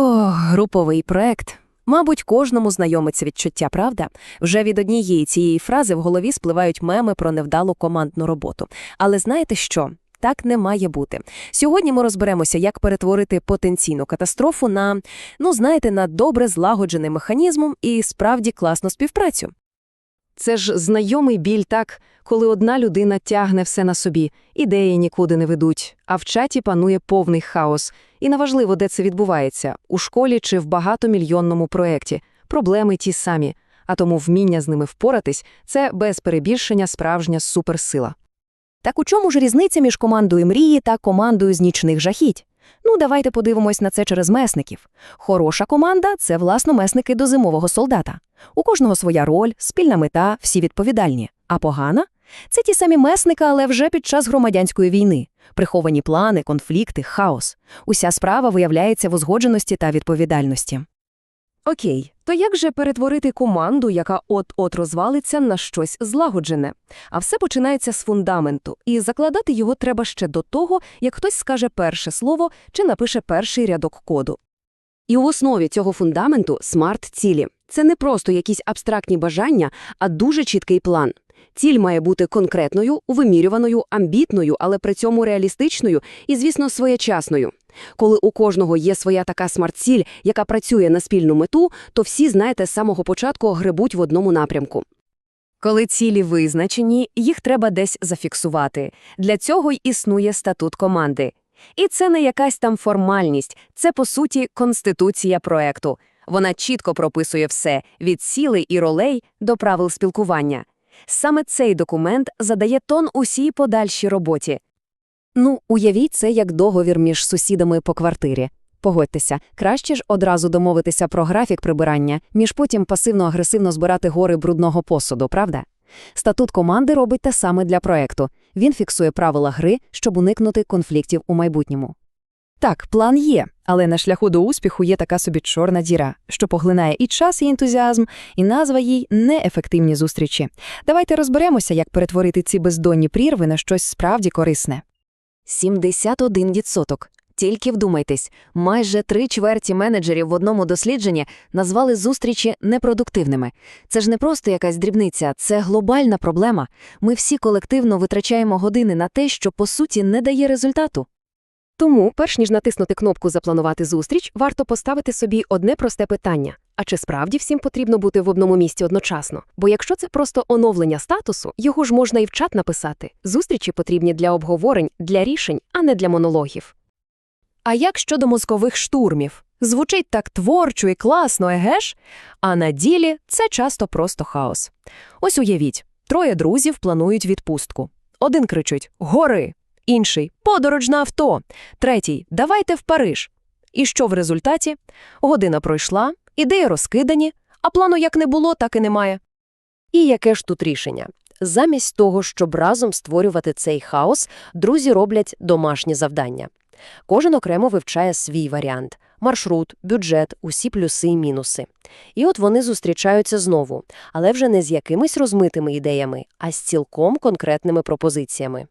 О, груповий проект. Мабуть, кожному знайомиться відчуття, правда? Вже від однієї цієї фрази в голові спливають меми про невдалу командну роботу. Але знаєте що? Так не має бути. Сьогодні ми розберемося, як перетворити потенційну катастрофу на, ну знаєте, на добре злагоджений механізм і справді класну співпрацю. Це ж знайомий біль так, коли одна людина тягне все на собі, ідеї нікуди не ведуть, а в чаті панує повний хаос. І неважливо, де це відбувається – у школі чи в багатомільйонному проєкті. Проблеми ті самі, а тому вміння з ними впоратись – це без перебільшення справжня суперсила. Так у чому ж різниця між командою мрії та командою з нічних жахіть? Ну, давайте подивимось на це через месників. Хороша команда – це, власно, месники до зимового солдата. У кожного своя роль, спільна мета, всі відповідальні. А погана – це ті самі месники, але вже під час громадянської війни. Приховані плани, конфлікти, хаос. Уся справа виявляється в узгодженості та відповідальності. Окей, то як же перетворити команду, яка от-от розвалиться, на щось злагоджене? А все починається з фундаменту, і закладати його треба ще до того, як хтось скаже перше слово чи напише перший рядок коду. І в основі цього фундаменту смарт-цілі. Це не просто якісь абстрактні бажання, а дуже чіткий план. Ціль має бути конкретною, вимірюваною, амбітною, але при цьому реалістичною і, звісно, своєчасною. Коли у кожного є своя така смарт-ціль, яка працює на спільну мету, то всі, знаєте, з самого початку гребуть в одному напрямку. Коли цілі визначені, їх треба десь зафіксувати. Для цього й існує статут команди. І це не якась там формальність, це, по суті, конституція проекту. Вона чітко прописує все – від цілей і ролей до правил спілкування. Саме цей документ задає тон усій подальшій роботі. Ну, уявіть це як договір між сусідами по квартирі. Погодьтеся, краще ж одразу домовитися про графік прибирання, ніж потім пасивно-агресивно збирати гори брудного посуду, правда? Статут команди робить те саме для проекту. Він фіксує правила гри, щоб уникнути конфліктів у майбутньому. Так, план є, але на шляху до успіху є така собі чорна діра, що поглинає і час, і ентузіазм, і назва їй неефективні зустрічі. Давайте розберемося, як перетворити ці бездонні прірви на щось справді корисне. 71%. Тільки вдумайтесь, майже три чверті менеджерів в одному дослідженні назвали зустрічі непродуктивними. Це ж не просто якась дрібниця, це глобальна проблема. Ми всі колективно витрачаємо години на те, що по суті не дає результату. Тому, перш ніж натиснути кнопку Запланувати зустріч, варто поставити собі одне просте питання. А чи справді всім потрібно бути в одному місці одночасно? Бо якщо це просто оновлення статусу, його ж можна і в чат написати. Зустрічі потрібні для обговорень, для рішень, а не для монологів. А як щодо мозкових штурмів? Звучить так творчо і класно, еге ж? А на ділі це часто просто хаос. Ось уявіть, троє друзів планують відпустку. Один кричить «Гори!», інший «Подорож на авто!», третій «Давайте в Париж!». І що в результаті? Година пройшла, ідеї розкидані, а плану як не було, так і немає. І яке ж тут рішення? Замість того, щоб разом створювати цей хаос, друзі роблять домашні завдання. Кожен окремо вивчає свій варіант – маршрут, бюджет, усі плюси і мінуси. І от вони зустрічаються знову, але вже не з якимись розмитими ідеями, а з цілком конкретними пропозиціями.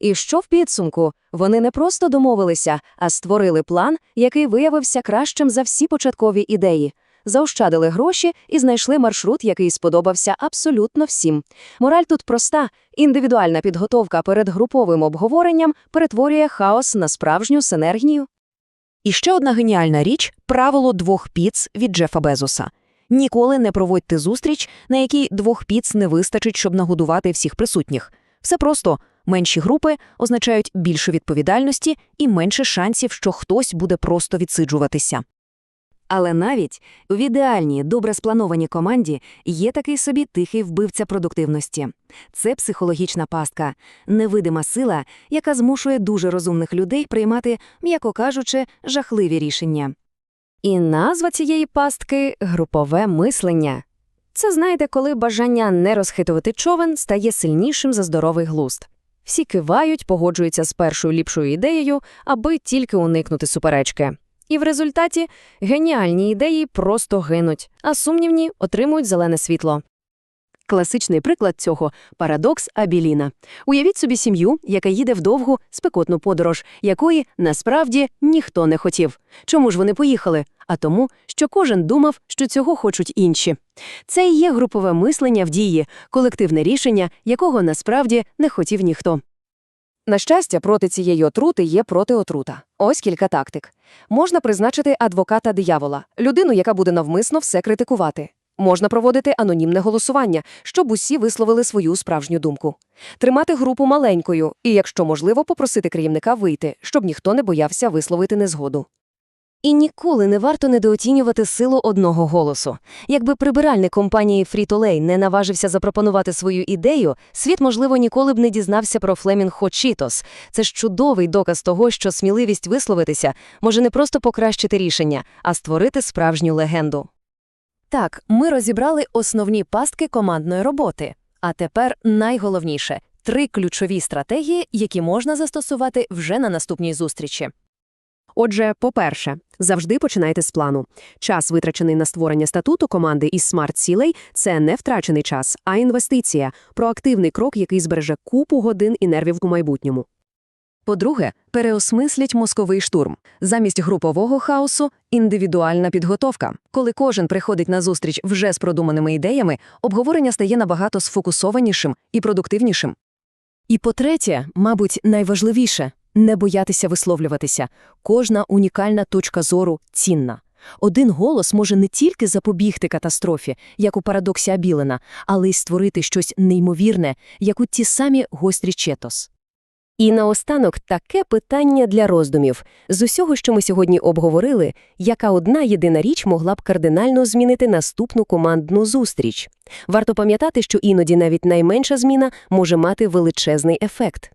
І що в підсумку? Вони не просто домовилися, а створили план, який виявився кращим за всі початкові ідеї. Заощадили гроші і знайшли маршрут, який сподобався абсолютно всім. Мораль тут проста: індивідуальна підготовка перед груповим обговоренням перетворює хаос на справжню синергію. І ще одна геніальна річ – правило двох піц від Джефа Безоса. Ніколи не проводьте зустріч, на якій двох піц не вистачить, щоб нагодувати всіх присутніх. Все просто менші групи означають більше відповідальності і менше шансів, що хтось буде просто відсиджуватися. Але навіть в ідеальній, добре спланованій команді є такий собі тихий вбивця продуктивності. Це психологічна пастка, невидима сила, яка змушує дуже розумних людей приймати, м'яко кажучи, жахливі рішення. І назва цієї пастки групове мислення. Це знаєте, коли бажання не розхитувати човен стає сильнішим за здоровий глузд. Всі кивають, погоджуються з першою ліпшою ідеєю, аби тільки уникнути суперечки. І в результаті геніальні ідеї просто гинуть, а сумнівні отримують зелене світло. Класичний приклад цього – парадокс Абіліна. Уявіть собі сім'ю, яка їде в довгу, спекотну подорож, якої, насправді, ніхто не хотів. Чому ж вони поїхали? А тому, що кожен думав, що цього хочуть інші. Це і є групове мислення в дії, колективне рішення, якого насправді не хотів ніхто. На щастя, проти цієї отрути є протиотрута. Ось кілька тактик. Можна призначити адвоката диявола, людину, яка буде навмисно все критикувати. Можна проводити анонімне голосування, щоб усі висловили свою справжню думку. Тримати групу маленькою і, якщо можливо, попросити керівника вийти, щоб ніхто не боявся висловити незгоду. І ніколи не варто недооцінювати силу одного голосу. Якби прибиральник компанії Frito-Lay не наважився запропонувати свою ідею, світ, можливо, ніколи б не дізнався про Флемінг Хочітос. Це ж чудовий доказ того, що сміливість висловитися може не просто покращити рішення, а створити справжню легенду. Так, ми розібрали основні пастки командної роботи. А тепер найголовніше – три ключові стратегії, які можна застосувати вже на наступній зустрічі. Отже, по-перше, завжди починайте з плану. Час, витрачений на створення статуту команди із смарт-цілей – це не втрачений час, а інвестиція, проактивний крок, який збереже купу годин і нервів у майбутньому. По-друге, переосмисліть мозковий штурм. Замість групового хаосу – індивідуальна підготовка. Коли кожен приходить на зустріч вже з продуманими ідеями, обговорення стає набагато сфокусованішим і продуктивнішим. І по-третє, мабуть, найважливіше – не боятися висловлюватися. Кожна унікальна точка зору цінна. Один голос може не тільки запобігти катастрофі, як у парадоксі Абілена, але й створити щось неймовірне, як у ті самі гострі Четос. І наостанок таке питання для роздумів. З усього, що ми сьогодні обговорили, яка одна єдина річ могла б кардинально змінити наступну командну зустріч? Варто пам'ятати, що іноді навіть найменша зміна може мати величезний ефект.